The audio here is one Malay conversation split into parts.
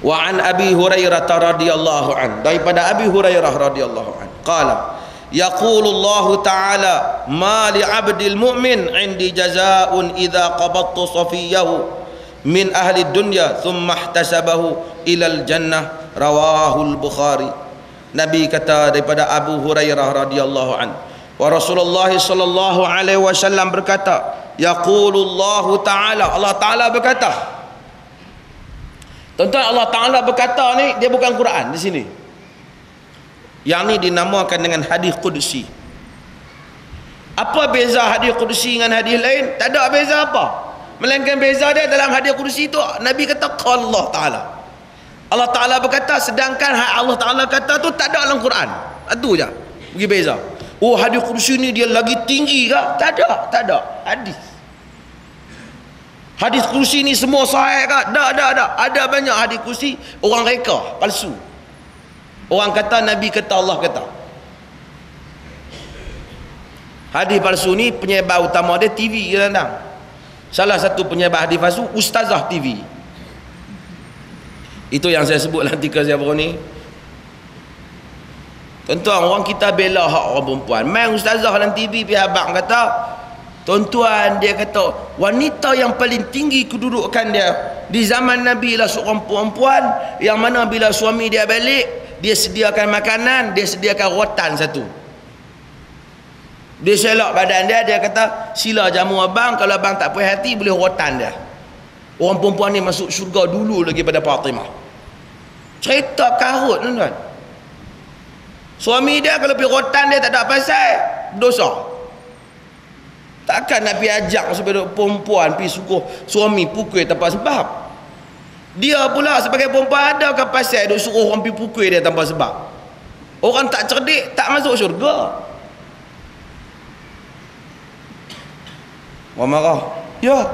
wa an abi hurairah radhiyallahu an daripada abi hurairah radhiyallahu an qala yaqulu Allah taala ma li 'abdil mu'min 'indi jazaa'un idza qabattu safiyahu min ahli dunya thumma ihtasabahu ila al jannah rawahu al bukhari nabi kata daripada abu hurairah radhiyallahu an wa rasulullah sallallahu alaihi wasallam berkata yaqulu Allah taala Allah taala berkata Tuan-tuan Allah Ta'ala berkata ni dia bukan Quran di sini. Yang ni dinamakan dengan hadis Qudsi. Apa beza hadis Qudsi dengan hadis lain? Tak ada beza apa. Melainkan beza dia dalam hadis Qudsi tu Nabi kata Allah Ta'ala. Allah Ta'ala berkata sedangkan Allah Ta'ala kata tu tak ada dalam Quran. Itu je. Bagi beza. Oh hadis Qudsi ni dia lagi tinggi ke? Tak ada. Tak ada. Hadis. Hadis kursi ni semua sahih ke? Tak, tak, tak. Ada banyak hadis kursi orang reka, palsu. Orang kata Nabi kata Allah kata. Hadis palsu ni penyebar utama dia TV kadang Salah satu penyebar hadis palsu Ustazah TV. Itu yang saya sebut dalam artikel saya baru ni. Tuan-tuan, orang kita bela hak orang perempuan. Main ustazah dalam TV pihak abang kata, Tuan-tuan dia kata wanita yang paling tinggi kedudukan dia di zaman Nabi lah seorang perempuan yang mana bila suami dia balik dia sediakan makanan dia sediakan rotan satu. Dia selak badan dia dia kata sila jamu abang kalau abang tak puas hati boleh rotan dia. Orang perempuan ni masuk syurga dulu lagi pada Fatimah. Cerita karut tuan-tuan. Suami dia kalau pergi rotan dia tak ada pasal dosa Takkan Nabi ajak supaya perempuan pergi suruh suami pukul tanpa sebab. Dia pula sebagai perempuan ada ke pasal duk suruh orang pergi pukul dia tanpa sebab. Orang tak cerdik tak masuk syurga. Orang marah. Ya.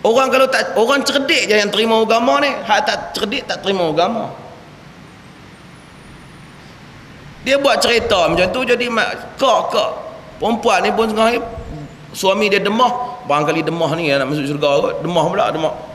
Orang kalau tak orang cerdik je yang terima agama ni, hak tak cerdik tak terima agama. Dia buat cerita macam tu jadi kok kok perempuan ni pun tengah suami dia demah. Barangkali demah ni nak masuk syurga kot. Demah pula demah